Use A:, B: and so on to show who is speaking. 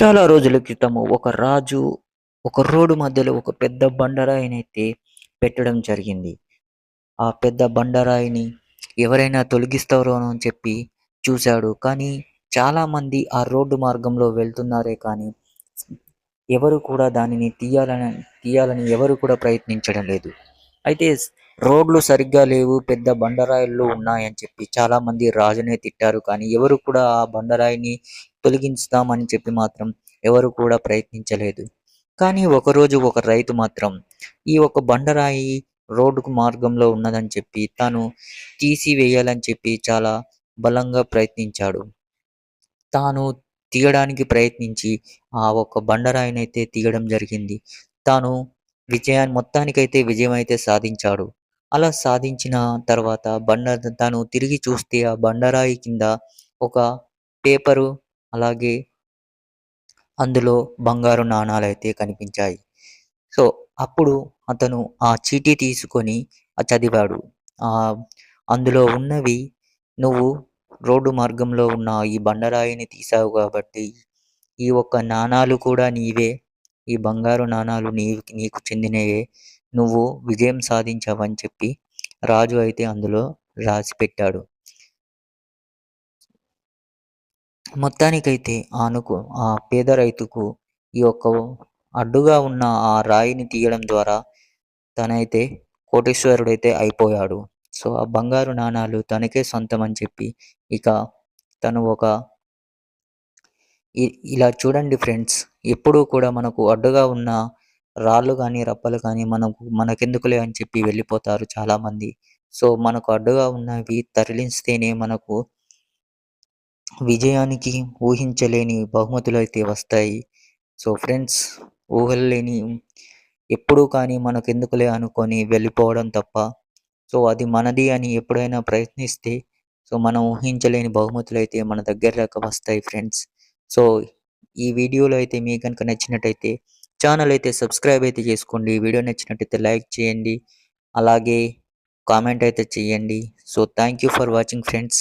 A: చాలా రోజుల క్రితము ఒక రాజు ఒక రోడ్డు మధ్యలో ఒక పెద్ద బండరాయినైతే పెట్టడం జరిగింది. ఆ పెద్ద బండరాయిని ఎవరైనా తొలగిస్తారో అని చెప్పి చూశాడు. కానీ చాలామంది ఆ రోడ్డు మార్గంలో వెళ్తున్నారే కానీ ఎవరు కూడా దానిని తీయాలని తీయాలని ఎవరు కూడా ప్రయత్నించడం లేదు. అయితే రోడ్లు సరిగ్గా లేవు పెద్ద బండరాయిల్లో ఉన్నాయని చెప్పి చాలామంది రాజునే తిట్టారు. కానీ ఎవరు కూడా ఆ బండరాయిని తొలగించుదామని చెప్పి మాత్రం ఎవరు కూడా ప్రయత్నించలేదు. కానీ ఒకరోజు ఒక రైతు మాత్రం ఈ ఒక బండరాయి రోడ్డుకు మార్గంలో ఉన్నదని చెప్పి తాను తీసివేయాలని చెప్పి చాలా బలంగా ప్రయత్నించాడు. తాను తీయడానికి ప్రయత్నించి ఆ ఒక్క బండరాయినైతే తీయడం జరిగింది. తాను విజయాన్ని మొత్తానికైతే విజయం అయితే సాధించాడు. అలా సాధించిన తర్వాత బండ తాను తిరిగి చూస్తే ఆ బండరాయి కింద ఒక పేపరు అలాగే అందులో బంగారు నాణాలైతే కనిపించాయి. సో, అప్పుడు అతను ఆ చీటీ తీసుకొని చదివాడు. అందులో ఉన్నవి "నువ్వు రోడ్డు మార్గంలో ఉన్న ఈ బండరాయిని తీసావు కాబట్టి ఈ ఒక్క నాణాలు కూడా నీవే. ఈ బంగారు నాణాలు నీ నీకు చెందినవే. నువ్వు విజయం సాధించావని" చెప్పి రాజు అయితే అందులో రాసి పెట్టాడు మొత్తానికైతే ఆనుకు ఆ పేద రైతుకు ఈ యొక్క అడ్డుగా ఉన్న ఆ రాయిని తీయడం ద్వారా తనైతే కోటేశ్వరుడైతే అయిపోయాడు. సో, ఆ బంగారు నాణాలు తనకే సొంతం అని చెప్పి ఇక తను ఒక ఇ ఇలా చూడండి ఫ్రెండ్స్ ఎప్పుడూ కూడా మనకు అడ్డుగా ఉన్న రాళ్ళు కానీ రప్పలు కానీ మనకు మనకెందుకులే అని చెప్పి వెళ్ళిపోతారు చాలామంది. సో, మనకు అడ్డుగా ఉన్నవి తరలిస్తేనే మనకు విజయానికి ఊహించలేని బహుమతులు అయితే వస్తాయి. సో, ఫ్రెండ్స్ ఊహలు లేని ఎప్పుడూ కానీ మనకెందుకులే అనుకొని వెళ్ళిపోవడం తప్ప సో, అది మనది అని ఎప్పుడైనా ప్రయత్నిస్తే సో, మనం ఊహించలేని బహుమతులు అయితే మన దగ్గరకి వస్తాయి ఫ్రెండ్స్. సో, ఈ వీడియోలో అయితే మీకు కనుక నచ్చినట్టయితే ఛానల్ అయితే సబ్స్క్రైబ్ అయితే చేసుకోండి. వీడియో నచ్చినట్టయితే లైక్ చేయండి. అలాగే కామెంట్ అయితే చేయండి. So, thank you for watching friends.